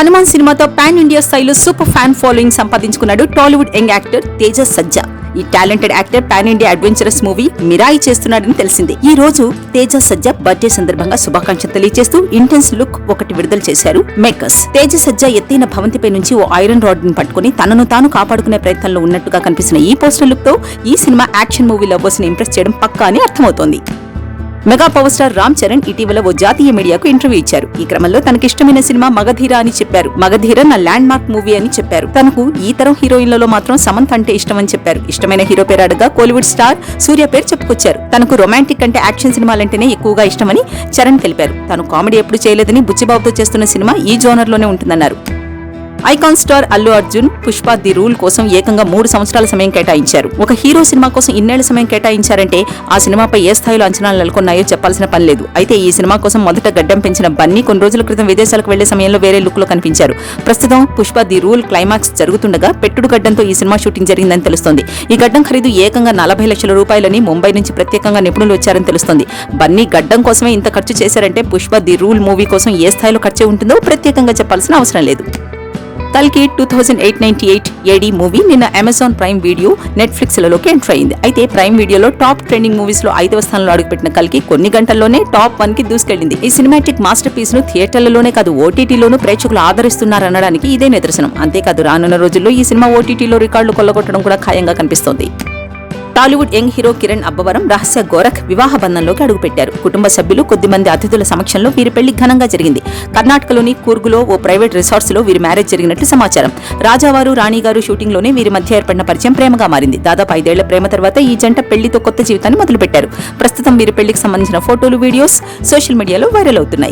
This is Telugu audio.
హనుమాన్ సినిమాతో పాన్ ఇండియా స్థాయిలో సూపర్ ఫ్యాన్ ఫాలోయింగ్ సంపాదించుకున్నాడు Tollywood young actor Teja Sajja. ఈ talented actor pan India adventurous movie Mirai చేస్తున్నాడని తెలిసింది. ఈ రోజు తేజ సజ్జా బర్త్డే సందర్భంగా శుభాకాంక్షలు తెలియజేస్తూ ఇంటెన్స్ లుక్ ఒకటి విడుదల చేశారు మేకర్స్. తేజ సజ్జా ఎత్తైన భవంతిపై నుంచి ఓ ఐరన్ రాడ్ని పట్టుకుని తనను తాను కాపాడుకునే ప్రయత్నంలో ఉన్నట్టుగా కనిపిస్తున్న ఈ పోస్టర్ లుక్తో ఈ సినిమా యాక్షన్ మూవీ లవర్స్ని ఇంప్రెస్ చేయడం పక్కా అని అర్థమవుతోంది. Mega power star Ram Charan ఇటీవల ఓ జాతీయ మీడియాకు ఇంటర్వ్యూ ఇచ్చారు. ఈ క్రమంలో తనకిష్టమైన సినిమా మగధీర అని చెప్పారు. మగధీర నా ల్యాండ్ మార్క్ మూవీ అని చెప్పారు. తనకు ఈ తరం హీరోయిన్లలో మాత్రం సమంత్ అంటే ఇష్టం అని చెప్పారు. ఇష్టమైన హీరో పేరు అడగా కోలీవుడ్ స్టార్ సూర్య పేరు చెప్పుకొచ్చారు. తనకు రొమాంటిక్ అంటే యాక్షన్ సినిమాలంటేనే ఎక్కువగా ఇష్టమని చరణ్ తెలిపారు. తాను కామెడీ ఎప్పుడు చేయలేదని బుచ్చిబాబుతో చేస్తున్న సినిమా ఈ జోనర్లోనే ఉంటుందన్నారు. Icon star Allu Arjun Pushpa the rule కోసం ఏకంగా మూడు సంవత్సరాల సమయం కేటాయించారు. ఒక హీరో సినిమా కోసం ఇన్నేళ్ళ సమయం కేటాయించారంటే ఆ సినిమాపై ఏ స్థాయిలో అంచనాలు నెలకొన్నాయో చెప్పాల్సిన పని లేదు. అయితే ఈ సినిమా కోసం మొదట గడ్డం పెంచిన బన్నీ కొన్ని రోజుల క్రితం విదేశాలకు వెళ్ళే సమయంలో వేరే లుక్లో కనిపించారు. ప్రస్తుతం పుష్ప ది రూల్ క్లైమాక్స్ జరుగుతుండగా పెట్టుడు గడ్డంతో ఈ సినిమా షూటింగ్ జరిగిందని తెలుస్తోంది. ఈ గడ్డం ఖరీదు ఏకంగా నలభై లక్షల రూపాయలని ముంబై నుంచి ప్రత్యేకంగా నిపుణులు వచ్చారని తెలుస్తోంది. బన్నీ గడ్డం కోసమే ఇంత ఖర్చు చేశారంటే పుష్ప ది రూల్ మూవీ కోసం ఏ స్థాయిలో ఖర్చు ఉంటుందో ప్రత్యేకంగా చెప్పాల్సిన అవసరం లేదు. కల్కి two thousand eight ninety eight AD movie నిన్న అమెజాన్ ప్రైమ్ వీడియో నెట్ఫ్లిక్స్లలోకి ఎంటర్ అయింది. అయితే ప్రైమ్ వీడియోలో టాప్ ట్రెండింగ్ మూవీస్లో ఐదవ స్థానంలో అడుగుపెట్టిన కల్కి కొన్ని గంటల్లోనే టాప్ వన్కి దూసుకెళ్ళింది ఈ సినిమాటిక్ మాస్టర్ పీస్ను థియేటర్లలోనే కాదు ఓటీటీలోనూ ప్రేక్షకులు ఆదరిస్తున్నారనడానికి ఇదే నిదర్శనం. అంతేకాదు రానున్న రోజుల్లో ఈ సినిమా ఓటీటీలో రికార్డులు కొల్లగొట్టడం కూడా ఖాయంగా కనిపిస్తోంది. Tollywood young hero Kiran Abbavaram Rahasya Gorakh వివాహ బంధంలోకి అడుగుపెట్టారు. కుటుంబ సభ్యులు కొద్దిమంది అతిథుల సమక్షంలో వీరి పెళ్ళి ఘనంగా జరిగింది. కర్ణాటకలోని కూర్గులో ఓ ప్రైవేట్ రిసార్ట్స్లో వీరి మ్యారేజ్ జరిగినట్లు సమాచారం. రాజావారు రాణిగారు షూటింగ్లోనే వీరి మధ్య ఏర్పడిన పరిచయం ప్రేమగా మారింది. దాదాపు ఐదేళ్ళ ప్రేమ తర్వాత ఈ జంట పెళ్ళితో కొత్త జీవితాన్ని మొదలుపెట్టారు. ప్రస్తుతం వీరి పెళ్ళికి సంబంధించిన ఫోటోలు వీడియోస్ సోషల్ మీడియాలో వైరల్ అవుతున్నాయి.